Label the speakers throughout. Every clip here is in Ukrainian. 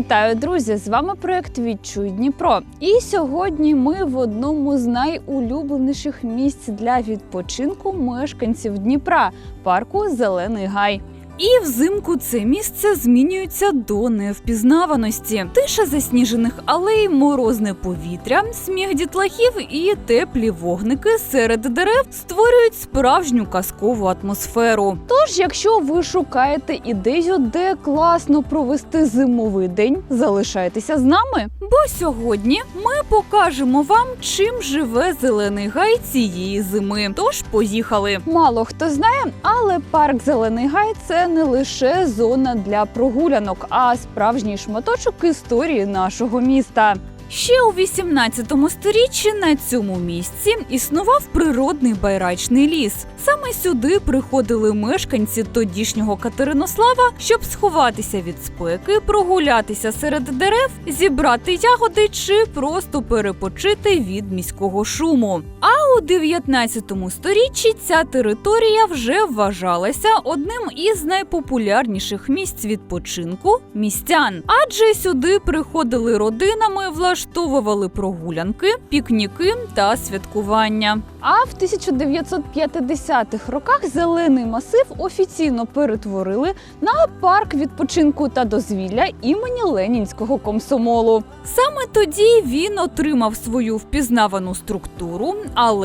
Speaker 1: Вітаю, друзі! З вами проект Відчуй Дніпро. І сьогодні ми в одному з найулюбленіших місць для відпочинку мешканців Дніпра парку Зелений Гай. І взимку це місце змінюється до невпізнаваності. Тиша засніжених алей, морозне повітря, сміх дітлахів і теплі вогники серед дерев створюють справжню казкову атмосферу. Тож, якщо ви шукаєте ідею, де класно провести зимовий день, залишайтеся з нами. Бо сьогодні ми покажемо вам, чим живе зелений гай цієї зими. Тож поїхали. Мало хто знає, але парк Зелений Гай це не лише зона для прогулянок, а справжній шматочок історії нашого міста. Ще у 18 сторіччі на цьому місці існував природний байрачний ліс. Саме сюди приходили мешканці тодішнього Катеринослава, щоб сховатися від спеки, прогулятися серед дерев, зібрати ягоди чи просто перепочити від міського шуму. А у 19 сторіччі ця територія вже вважалася одним із найпопулярніших місць відпочинку містян, адже сюди приходили родинами, влаштовували прогулянки, пікніки та святкування. А в 1950-х роках зелений масив офіційно перетворили на парк відпочинку та дозвілля імені Ленінського комсомолу. Саме тоді він отримав свою впізнавану структуру,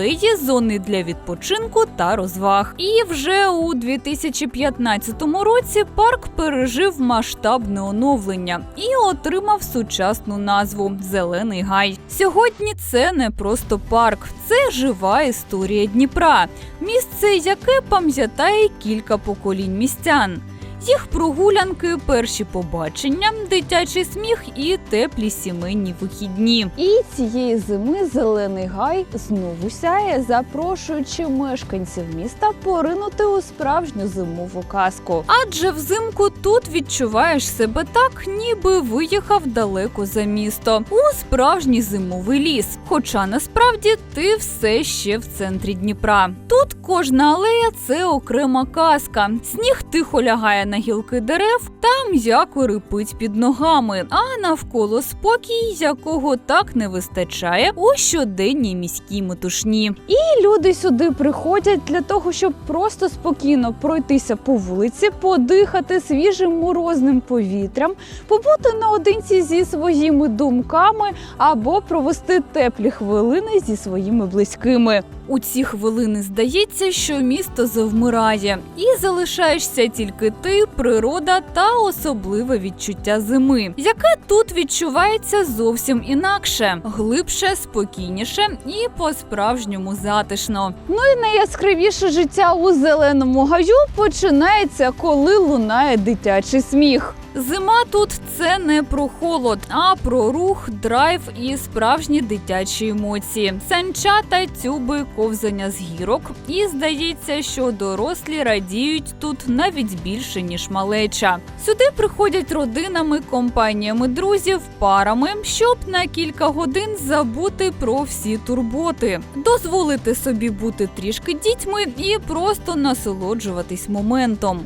Speaker 1: алеї, зони для відпочинку та розваг. І вже у 2015 році парк пережив масштабне оновлення і отримав сучасну назву Зелений гай. Сьогодні це не просто парк, це жива історія Дніпра, місце, яке пам'ятає кілька поколінь містян. Їх прогулянки, перші побачення, дитячий сміх і теплі сімейні вихідні. І цієї зими зелений гай знову сяє, запрошуючи мешканців міста поринути у справжню зимову казку. Адже взимку тут відчуваєш себе так, ніби виїхав далеко за місто у справжній зимовий ліс. Хоча насправді ти все ще в центрі Дніпра. Тут кожна алея це окрема казка. Сніг тихо лягає на гілки дерев та м'яко рипить під ногами, а навколо спокій, якого так не вистачає у щоденній міській метушні. І люди сюди приходять для того, щоб просто спокійно пройтися по вулиці, подихати свіжим морозним повітрям, побути наодинці зі своїми думками або провести теплі хвилини зі своїми близькими. У ці хвилини здається, що місто завмирає, і залишаєшся тільки ти, природа та особливе відчуття зими, яке тут відчувається зовсім інакше, глибше, спокійніше і по-справжньому затишно. Ну і найяскравіше життя у зеленому гаю починається, коли лунає дитячий сміх. Зима тут це не про холод, а про рух, драйв і справжні дитячі емоції, санчата, тюби, ковзання з гірок. І здається, що дорослі радіють тут навіть більше ніж малеча. Сюди приходять родинами, компаніями друзів, парами, щоб на кілька годин забути про всі турботи, дозволити собі бути трішки дітьми і просто насолоджуватись моментом.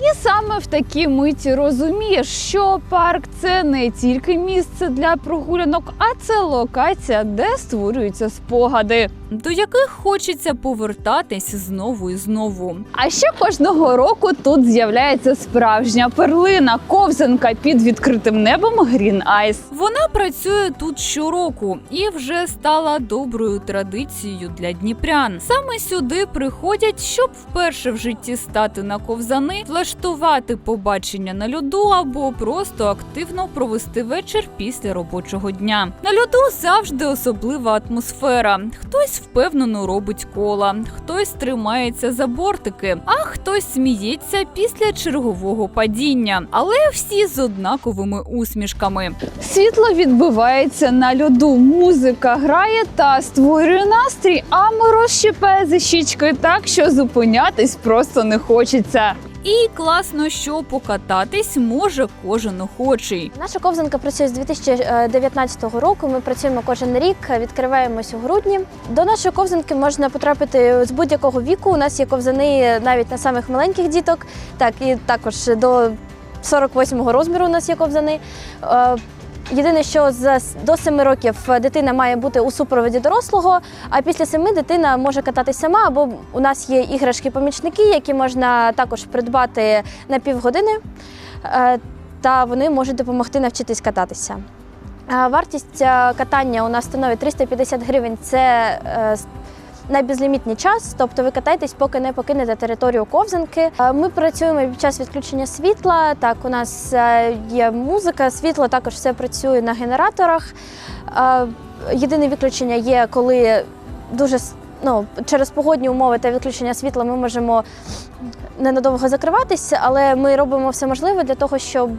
Speaker 1: І саме в такій миті розумієш, що парк це не тільки місце для прогулянок, а це локація, де створюються спогади, до яких хочеться повертатись знову і знову. А ще кожного року тут з'являється справжня перлина, ковзанка під відкритим небом Green Ice. Вона працює тут щороку і вже стала доброю традицією для дніпрян. Саме сюди приходять, щоб вперше в житті стати на ковзани, влаштувати побачення на льоду або просто активно провести вечір після робочого дня. На льоду завжди особлива атмосфера. Хтось впевнено робить кола, хтось тримається за бортики, а хтось сміється після чергового падіння. Але всі з однаковими усмішками. Світло відбивається на льоду, музика грає та створює настрій, а мороз щипає за щічки так, що зупинятись просто не хочеться. І класно, що покататись може кожен охочий.
Speaker 2: Наша ковзанка працює з 2019 року. Ми працюємо кожен рік, відкриваємось у грудні. До нашої ковзанки можна потрапити з будь-якого віку. У нас є ковзани навіть на самих маленьких діток, так і також до 48-го розміру у нас є ковзани. Е, Єдине, що до 7 років дитина має бути у супроводі дорослого, а після 7 дитина може кататись сама, або у нас є іграшки-помічники, які можна також придбати на півгодини, е, та вони можуть допомогти навчитись кататися. Е, Вартість е, катання у нас становить 350 гривень. Це е, на безлімітний час, тобто ви катаєтесь, поки не покинете територію ковзанки. Е, Ми працюємо під час відключення світла. Так, у нас е, є музика, світло також все працює на генераторах. Е, Єдине виключення є, коли дуже ну, через погодні умови та відключення світла ми можемо ненадовго закриватися, але ми робимо все можливе для того, щоб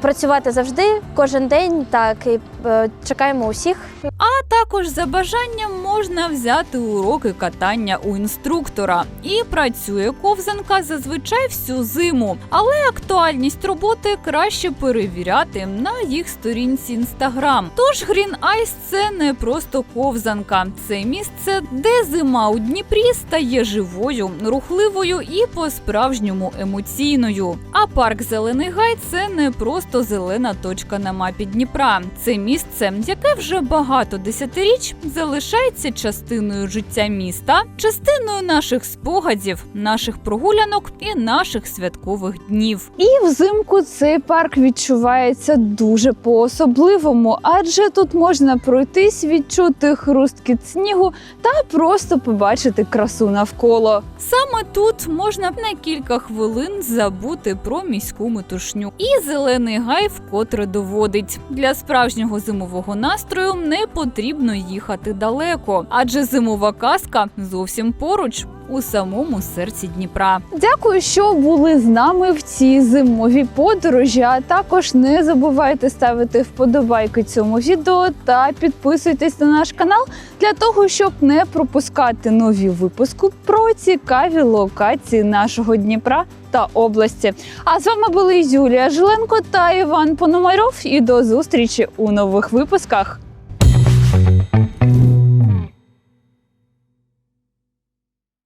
Speaker 2: працювати завжди, кожен день. Так і е, чекаємо усіх.
Speaker 1: А Також за бажанням можна взяти уроки катання у інструктора. І працює ковзанка зазвичай всю зиму. Але актуальність роботи краще перевіряти на їх сторінці інстаграм. Тож Green Ice – це не просто ковзанка, це місце, де зима у Дніпрі стає живою, рухливою і по-справжньому емоційною. А парк Зелений Гай це не просто зелена точка на мапі Дніпра. Це місце, яке вже багато десятиріч залишається частиною життя міста, частиною наших спогадів, наших прогулянок і наших святкових днів. І взимку цей парк відчувається дуже по-особливому, адже тут можна пройтись, відчути хрусткіт снігу та просто побачити красу навколо. Саме тут можна на кілька хвилин забути про міську метушню. І зелений гай вкотре доводить для справжнього зимового настрою не потрібно їхати далеко, адже зимова казка зовсім поруч. У самому серці Дніпра. Дякую, що були з нами в цій зимовій подорожі. А також не забувайте ставити вподобайки цьому відео та підписуйтесь на наш канал для того, щоб не пропускати нові випуски про цікаві локації нашого Дніпра та області. А з вами були Юлія Жиленко та Іван Пономарьов. І до зустрічі у нових випусках.